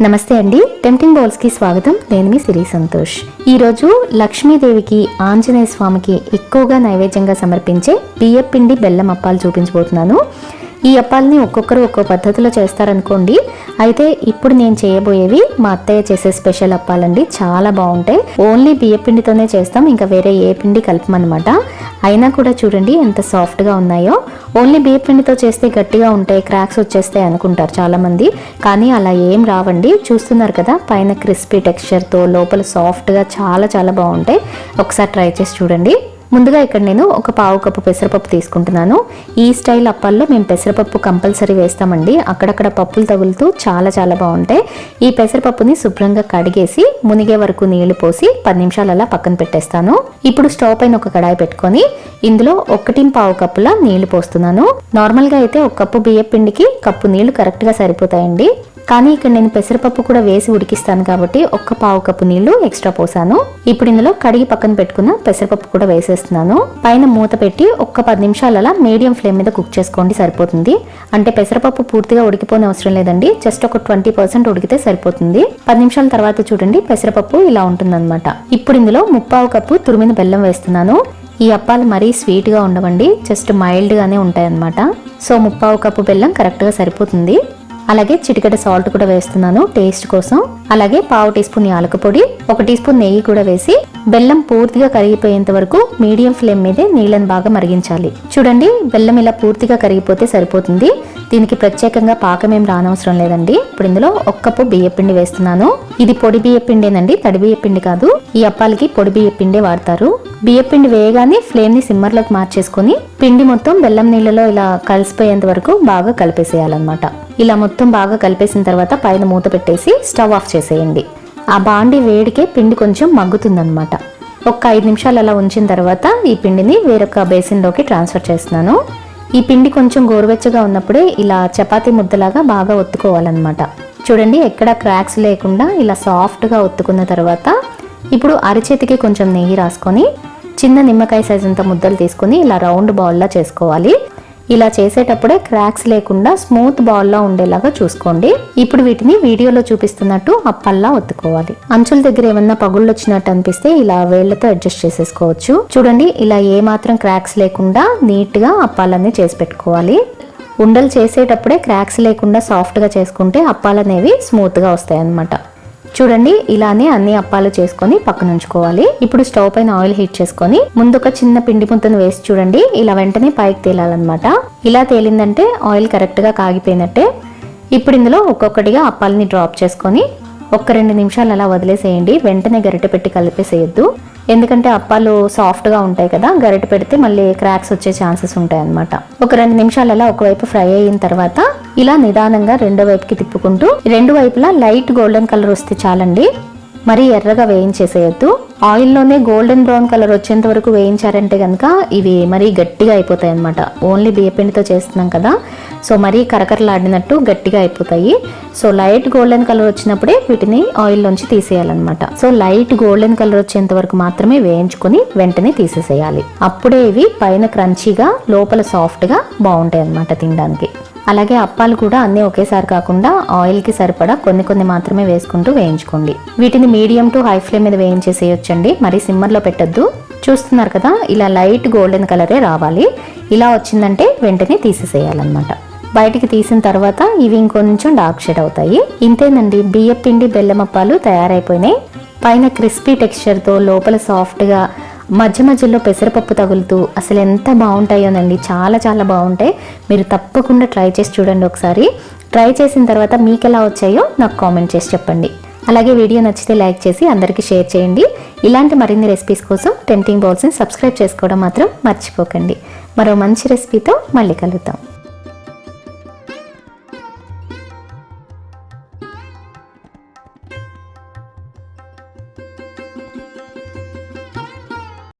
నమస్తే అండి. టెంప్టింగ్ బౌల్స్కి స్వాగతం. నేను మీ సిరి సంతోష్. ఈరోజు లక్ష్మీదేవికి ఆంజనేయ స్వామికి ఎక్కువగా నైవేద్యంగా సమర్పించే బియ్యపిండి బెల్లం అప్పాలు చూపించబోతున్నాను. ఈ అప్పాలని ఒక్కొక్కరు ఒక్కో పద్ధతిలో చేస్తారనుకోండి. అయితే ఇప్పుడు నేను చేయబోయేవి మా అత్తయ్య చేసే స్పెషల్ అప్పాలండి. చాలా బాగుంటాయి. ఓన్లీ బియ్య పిండితోనే చేస్తాం. ఇంకా వేరే ఏ పిండి కలపమన్నమాట అయినా కూడా చూడండి ఎంత సాఫ్ట్గా ఉన్నాయో. ఓన్లీ బియ్య పిండితో చేస్తే గట్టిగా ఉంటాయి క్రాక్స్ వచ్చేస్తాయి అనుకుంటారు చాలామంది. కానీ అలా ఏం రావండి. చూస్తున్నారు కదా పైన క్రిస్పీ టెక్స్చర్తో లోపల సాఫ్ట్గా చాలా చాలా బాగుంటాయి. ఒకసారి ట్రై చేసి చూడండి. ముందుగా ఇక్కడ నేను ఒక పావు కప్పు పెసరపప్పు తీసుకుంటున్నాను. ఈ స్టైల్ అప్పాల్లో మేము పెసరపప్పు కంపల్సరీ వేస్తామండి. అక్కడక్కడ పప్పులు తగులుతూ చాలా చాలా బాగుంటాయి. ఈ పెసరపప్పుని శుభ్రంగా కడిగేసి మునిగే వరకు నీళ్ళు పోసి పది నిమిషాలు అలా పక్కన పెట్టేస్తాను. ఇప్పుడు స్టవ్ పైన ఒక కడాయి పెట్టుకొని ఇందులో ఒకటి పావు కప్పుల నీళ్ళు పోస్తున్నాను. నార్మల్గా అయితే ఒక కప్పు బియ్య పిండికి కప్పు నీళ్ళు కరెక్ట్గా సరిపోతాయండి. కానీ ఇక్కడ నేను పెసరపప్పు కూడా వేసి ఉడికిస్తాను కాబట్టి ఒక్క పావు కప్పు నీళ్ళు ఎక్స్ట్రా పోసాను. ఇప్పుడు ఇందులో కడిగి పక్కన పెట్టుకున్న పెసరపప్పు కూడా వేసేస్తున్నాను. పైన మూత పెట్టి ఒక్క పది నిమిషాల మీడియం ఫ్లేమ్ మీద కుక్ చేసుకోండి సరిపోతుంది. అంటే పెసరపప్పు పూర్తిగా ఉడికిపోని అవసరం లేదండి. జస్ట్ ఒక ట్వంటీ పర్సెంట్ ఉడికితే సరిపోతుంది. పది నిమిషాల తర్వాత చూడండి పెసరపప్పు ఇలా ఉంటుందన్నమాట. ఇప్పుడు ఇందులో ముప్పావు కప్పు తురిమిన బెల్లం వేస్తున్నాను. ఈ అప్పాలు మరీ స్వీట్గా ఉండవండి జస్ట్ మైల్డ్గానే ఉంటాయన్నమాట. సో ముప్పావు కప్పు బెల్లం కరెక్ట్గా సరిపోతుంది. అలాగే చిటికెట సాల్ట్ కూడా వేస్తున్నాను టేస్ట్ కోసం. అలాగే పావు టీ స్పూన్ యాలక పొడి ఒక టీ స్పూన్ నెయ్యి కూడా వేసి బెల్లం పూర్తిగా కరిగిపోయేంత వరకు మీడియం ఫ్లేమ్ మీదే నీళ్ళని బాగా మరిగించాలి. చూడండి బెల్లం ఇలా పూర్తిగా కరిగిపోతే సరిపోతుంది. దీనికి ప్రత్యేకంగా పాకం ఏం రానవసరం లేదండి. ఇప్పుడు ఇందులో ఒక కప్పు బియ్య పిండి వేస్తున్నాను. ఇది పొడి బియ్యపిండేనండి తడి బియ్య పిండి కాదు. ఈ అప్పాలకి పొడి బియ్య పిండి వాడతారు. బియ్య పిండి వేయగానే ఫ్లేమ్ని సిమ్మర్లోకి మార్చేసుకొని పిండి మొత్తం బెల్లం నీళ్ళలో ఇలా కలిసిపోయేంత వరకు బాగా కలిపేసేయాలన్నమాట. ఇలా మొత్తం బాగా కలిపేసిన తర్వాత పైన మూత పెట్టేసి స్టవ్ ఆఫ్ చేసేయండి. ఆ బాండి వేడికే పిండి కొంచెం మగ్గుతుందన్నమాట. ఒక ఐదు నిమిషాలు అలా ఉంచిన తర్వాత ఈ పిండిని వేరొక బేసిన్లోకి ట్రాన్స్ఫర్ చేస్తున్నాను. ఈ పిండి కొంచెం గోరువెచ్చగా ఉన్నప్పుడే ఇలా చపాతీ ముద్దలాగా బాగా ఒత్తుకోవాలన్నమాట. చూడండి ఎక్కడ క్రాక్స్ లేకుండా ఇలా సాఫ్ట్గా ఒత్తుకున్న తర్వాత ఇప్పుడు అరిచేతికి కొంచెం నెయ్యి రాసుకొని చిన్న నిమ్మకాయ సైజ్ అంత ముద్దలు తీసుకొని ఇలా రౌండ్ బాల్లా చేసుకోవాలి. ఇలా చేసేటప్పుడే క్రాక్స్ లేకుండా స్మూత్ బాల్లా ఉండేలాగా చూసుకోండి. ఇప్పుడు వీటిని వీడియోలో చూపిస్తున్నట్టు అప్పల్లా ఒత్తుకోవాలి. అంచుల దగ్గర ఏమన్నా పగుళ్ళు వచ్చినట్టు అనిపిస్తే ఇలా వేళ్ళతో అడ్జస్ట్ చేసేసుకోవచ్చు. చూడండి ఇలా ఏ మాత్రం క్రాక్స్ లేకుండా నీట్గా అప్పాలన్నీ చేసి పెట్టుకోవాలి. ఉండలు చేసేటప్పుడే క్రాక్స్ లేకుండా సాఫ్ట్గా చేసుకుంటే అప్పాలనేవి స్మూత్గా వస్తాయి అన్నమాట చూడండి ఇలానే అన్ని అప్పాలు చేసుకొని పక్కన ఉంచుకోవాలి. ఇప్పుడు స్టవ్ పైన ఆయిల్ హీట్ చేసుకొని ముందు ఒక చిన్న పిండి ముద్దను వేసి చూడండి ఇలా వెంటనే పైకి తేలాలన్నమాట. ఇలా తేలిందంటే ఆయిల్ కరెక్ట్గా కాగిపోయినట్టే. ఇప్పుడు ఇందులో ఒక్కొక్కటిగా అప్పాలని డ్రాప్ చేసుకొని ఒక్క రెండు నిమిషాలు అలా వదిలేసేయండి వెంటనే గరిటె పెట్టి కలిపేసేయొద్దు. ఎందుకంటే అప్పాలు సాఫ్ట్గా ఉంటాయి కదా గరిటె పెడితే మళ్ళీ క్రాక్స్ వచ్చే ఛాన్సెస్ ఉంటాయి అనమాట ఒక రెండు నిమిషాలు అలా ఒకవైపు ఫ్రై అయిన తర్వాత ఇలా నిదానంగా రెండో వైపుకి తిప్పుకుంటూ రెండు వైపులా లైట్ గోల్డెన్ కలర్ వస్తే చాలండి. మరీ ఎర్రగా వేయించేసేయద్దు. ఆయిల్లోనే గోల్డెన్ బ్రౌన్ కలర్ వచ్చేంత వరకు వేయించారంటే కనుక ఇవి మరీ గట్టిగా అయిపోతాయి అనమాట ఓన్లీ బియ్యపిండితో చేస్తున్నాం కదా. సో మరీ కరకరలాడినట్టు గట్టిగా అయిపోతాయి. సో లైట్ గోల్డెన్ కలర్ వచ్చినప్పుడే వీటిని ఆయిల్లోంచి తీసేయాలన్నమాట. సో లైట్ గోల్డెన్ కలర్ వచ్చేంత వరకు మాత్రమే వేయించుకొని వెంటనే తీసేసేయాలి. అప్పుడే ఇవి పైన క్రంచీగా లోపల సాఫ్ట్గా బాగుంటాయి అన్నమాట తినడానికి. అలాగే అప్పాలు కూడా అన్నీ ఒకేసారి కాకుండా ఆయిల్కి సరిపడా కొన్ని కొన్ని మాత్రమే వేసుకుంటూ వేయించుకోండి. వీటిని మీడియం టు హై ఫ్లేమ్ మీద వేయించేసేయొచ్చండి. మరి సిమ్మర్లో పెట్టద్దు. చూస్తున్నారు కదా ఇలా లైట్ గోల్డెన్ కలరే రావాలి. ఇలా వచ్చిందంటే వెంటనే తీసేసేయాలన్నమాట. బయటికి తీసిన తర్వాత ఇవి ఇంకొంచెం డార్క్ షేడ్ అవుతాయి. ఇంతేనండి బియ్య పిండి బెల్లం అప్పాలు తయారైపోయినాయి. పైన క్రిస్పీ టెక్స్చర్తో లోపల సాఫ్ట్గా మధ్య మధ్యలో పెసరపప్పు తగులుతూ అసలు ఎంత బాగుంటాయోనండి. చాలా చాలా బాగుంటాయి. మీరు తప్పకుండా ట్రై చేసి చూడండి ఒకసారి. ట్రై చేసిన తర్వాత మీకు ఎలా వచ్చాయో నాకు కామెంట్ చేసి చెప్పండి. అలాగే వీడియో నచ్చితే లైక్ చేసి అందరికీ షేర్ చేయండి. ఇలాంటి మరిన్ని రెసిపీస్ కోసం టెంటింగ్ బౌల్స్ని సబ్స్క్రైబ్ చేసుకోవడం మాత్రం మర్చిపోకండి. మరో మంచి రెసిపీతో మళ్ళీ కలుద్దాం.